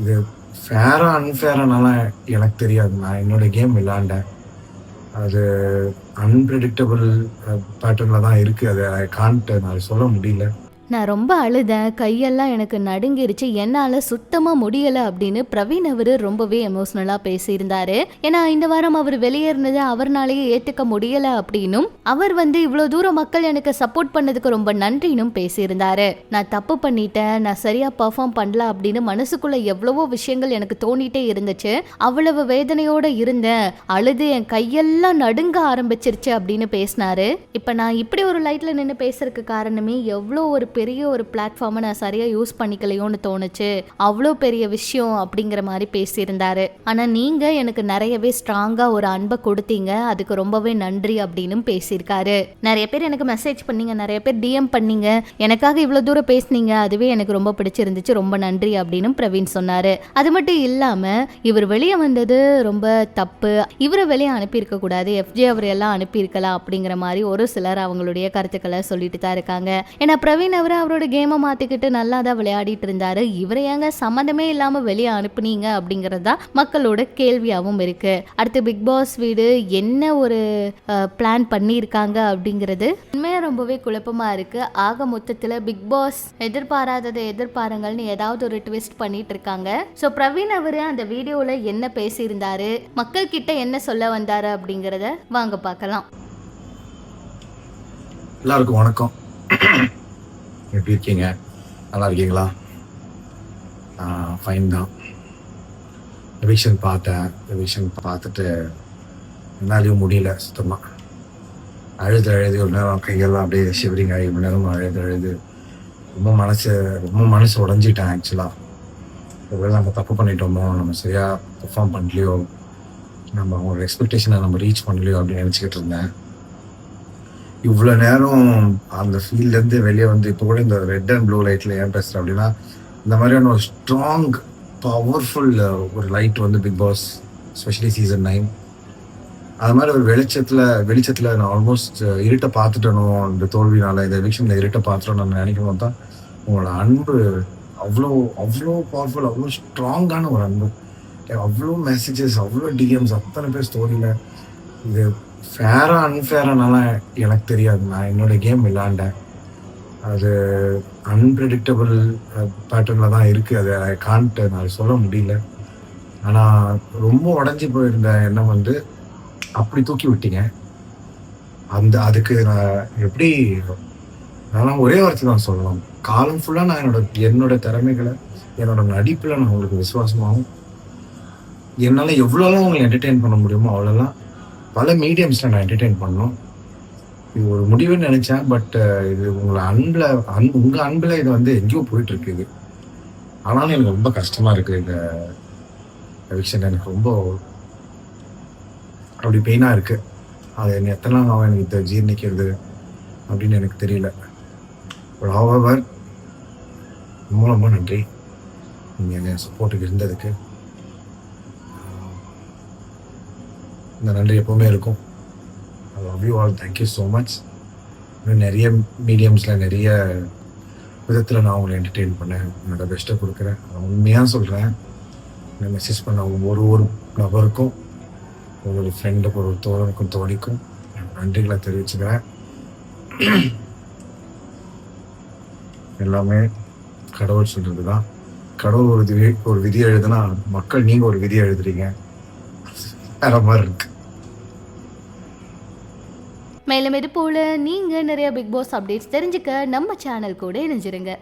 இது ஃபேரா அன்ஃபேரானாலாம் எனக்கு தெரியாது. நான் என்னோட கேம் விளாண்டேன் அது அன்பிரடிக்டபிள் பேட்டர்னில் uh, தான் இருக்குது அது ஐ நான் சொல்ல முடியல. நான் ரொம்ப அழுதேன். கையெல்லாம் எனக்கு நடுங்கிருச்சு. என்னால் சுத்தமாக முடியலை அப்படின்னு பிரவீன் அவர் ரொம்பவே எமோஷ்னலாக பேசியிருந்தாரு. ஏன்னா இந்த வாரம் அவர் வெளியேறினதை அவர்னாலேயே ஏற்றுக்க முடியலை அப்படின்னும் அவர் வந்து இவ்வளோ தூரம் மக்கள் எனக்கு சப்போர்ட் பண்ணதுக்கு ரொம்ப நன்றினும் பேசியிருந்தாரு. நான் தப்பு பண்ணிட்டேன். நான் சரியாக பர்ஃபார்ம் பண்ணல அப்படின்னு மனசுக்குள்ள எவ்வளவோ விஷயங்கள் எனக்கு தோணிட்டே இருந்துச்சு. அவ்வளவு வேதனையோட இருந்தேன். அழுது என் கையெல்லாம் நடுங்க ஆரம்பிச்சிருச்சு அப்படின்னு பேசினாரு. இப்போ நான் இப்படி ஒரு லைட்டில் நின்று பேசுறதுக்கு காரணமே எவ்வளோ ஒரு பெரிய ஒரு பிளாட்ஃபார்மை நான் சரியாக யூஸ் பண்ணிக்கலையோன்னு தோணுச்சு. அவ்வளோ பெரிய விஷயம் அப்படிங்கிற மாதிரி பேசியிருந்தாரு. ஆனால் நீங்கள் எனக்கு நிறையவே ஸ்ட்ராங்காக ஒரு அன்பை கொடுத்தீங்க. அதுக்கு ரொம்பவே நன்றி அப்படின்னு பேசியிருக்காரு. நிறைய பேர் எனக்கு மெசேஜ் பண்ணீங்க நிறைய பேர் டிஎம் பண்ணீங்க. எனக்காக இவ்வளோ தூரம் பேசுனீங்க. அதுவே எனக்கு ரொம்ப பிடிச்சிருந்துச்சு. ரொம்ப நன்றி அப்படின்னு பிரவீன் சொன்னார். அது மட்டும் இல்லாமல் இவர் வெளியே வந்தது ரொம்ப தப்பு. இவரை வெளியே அனுப்பியிருக்க கூடாது எஃப்ஜே அவர் எல்லாம் அனுப்பியிருக்கலாம் அப்படிங்கிற மாதிரி ஒரு சிலர் அவங்களுடைய கருத்துக்களை சொல்லிட்டு தான் இருக்காங்க. ஏன்னா பிரவீன் அவர் அவரோட கேமை மாற்றிக்கிட்டு நல்லா தான் விளையாடிட்டு இருந்தாரு இவரை ஏங்க சம்மந்தமே இல்லாமல் வெளியே அனுப்புனீங்க அப்படிங்கிறது தான் மக்களோட கேள்வியாகவும் இருக்கு. அடுத்து பிக் பாஸ் வீடு என்ன ஒரு பிளான் பண்ணியிருக்காங்க அப்படிங்கிறது உண்மையாக ரொம்பவே குழப்பமா இருக்கு. ஆக மொத்தத்தில் பிக் பாஸ் எதிர்பாராததை எதிர்பாருங்கள்னு ஏதாவது ஒரு ட்விஸ்ட் பண்ணிட்டு இருக்காங்க ஸோ பிரவீன் அவர் அந்த வீடியோவில் என்ன பேசியிருந்தாரு? மக்கள் கிட்ட என்ன சொல்ல வந்தாரு அப்படிங்கிறத வாங்க பார்க்கலாம். எல்லாருக்கும் வணக்கம். எப்படி இருக்கீங்க? நல்லா இருக்கீங்களா? ஃபைன் தான். ரிவிஷன் பார்த்தேன். ரிவிஷன் பார்த்துட்டு என்னாலையும் முடியல சுத்தமாக அழுது அழுது ஒரு நேரம் கையெல்லாம் அப்படியே ஷிவரிங் ஆகி ஒரு நேரம் அழுது அழுது ரொம்ப மனசு ரொம்ப மனசு உடஞ்சிட்டேன் ஆக்சுவலாக ஒருவேளை நம்ம தப்பு பண்ணிட்டோமோ நம்ம சரியாக பெர்ஃபார்ம் பண்ணலையோ நம்ம அவங்களோட எக்ஸ்பெக்டேஷனை நம்ம ரீச் பண்ணலையோ அப்படின்னு நினச்சிக்கிட்டு இருந்தேன். இவ்வளோ நேரம் அந்த ஃபீல்ட்லேருந்து வெளியே வந்து இப்போ கூட இந்த ரெட் அண்ட் ப்ளூ லைட்டில் ஏன் பேசுகிறேன் அப்படின்னா இந்த மாதிரியான ஒரு ஸ்ட்ராங் பவர்ஃபுல் ஒரு லைட் வந்து Bigg Boss specially season nine அது மாதிரி ஒரு வெளிச்சத்தில் வெளிச்சத்தில் நான் ஆல்மோஸ்ட் இருட்டை பார்த்துட்டணும் இந்த தோல்வினால இந்த எலெக்ஷனில் இருட்டை பார்த்துட்டோம் நான் நினைக்கும் போது தான் உங்களோட அன்பு அவ்வளோ அவ்வளோ பவர்ஃபுல் அவ்வளோ ஸ்ட்ராங்கான ஒரு அன்பு. அவ்வளோ மெசேஜஸ் அவ்வளோ டிஎம்ஸ் அத்தனை பேர் ஸ்டோரியில் இது ஃபேராக அன்ஃபேரானாலாம் எனக்கு தெரியாது. நான் என்னோடய கேம் விளாண்டேன் அது அன்பிரடிக்டபிள் பேட்டர்னில் தான் இருக்குது அது ஐ கான்ட் நான் சொல்ல முடியல. ஆனால் ரொம்ப உடஞ்சி போயிருந்த எண்ணம் வந்து அப்படி தூக்கி விட்டீங்க. அந்த அதுக்கு நான் எப்படி நான் ஒரே வார்த்தை தான் சொல்லலாம் காலம் ஃபுல்லாக நான் என்னோட என்னோட திறமைகளை என்னோட நடிப்பில் நான் உங்களுக்கு விசுவாசமாகவும் என்னால் எவ்வளோலாம் உங்களை என்டர்டெயின் பண்ண முடியுமோ அவ்வளோலாம் பல மீடியம்ஸில் நான் என்டர்டெயின் பண்ணோம். இது ஒரு முடிவுன்னு நினச்சேன் பட் இது உங்களை அன்பில் அன் உங்கள் அன்பில் இது வந்து எங்கேயோ போயிட்டுருக்கு இது. ஆனாலும் எனக்கு ரொம்ப கஷ்டமாக இருக்குது இந்த விஷயம். எனக்கு ரொம்ப அப்படி பெயினாக இருக்குது அது என்ன எத்தனை நாள் ஆகும் எனக்கு இதை ஜீர்ணிக்கிறது அப்படின்னு எனக்கு தெரியல. ஒரு ஹவர் ரொம்ப ரொம்ப நன்றி. நீங்கள் என்ன சப்போர்ட்டுக்கு இருந்ததுக்கு. இந்த நன்றி எப்பவுமே இருக்கும். I love you all thank you so much இன்னும் நிறைய மீடியம்ஸில் நிறைய விதத்தில் நான் உங்களை என்டர்டெயின் பண்ணேன். என்னோட பெஸ்ட்டை கொடுக்குறேன். உண்மையாக சொல்கிறேன் நான் மெசேஜ் பண்ண ஒரு ஒரு நபருக்கும் ஒரு ஃப்ரெண்டுக்கு ஒரு தோழனுக்கும் தோழிக்கும் நன்றிகளை தெரிவிச்சுக்கிறேன். எல்லாமே கடவுள் சொல்கிறது தான் கடவுள் ஒரு விதி ஒரு விதி எழுதுனா மக்கள் நீங்கள் ஒரு விதி எழுதுறீங்க. வேற மாதிரி இருக்கு. மேலும் இது போல நீங்க நிறைய பிக் பாஸ் அப்டேட்ஸ் தெரிஞ்சுக்க நம்ம சேனல் கூட இணைஞ்சிருங்க.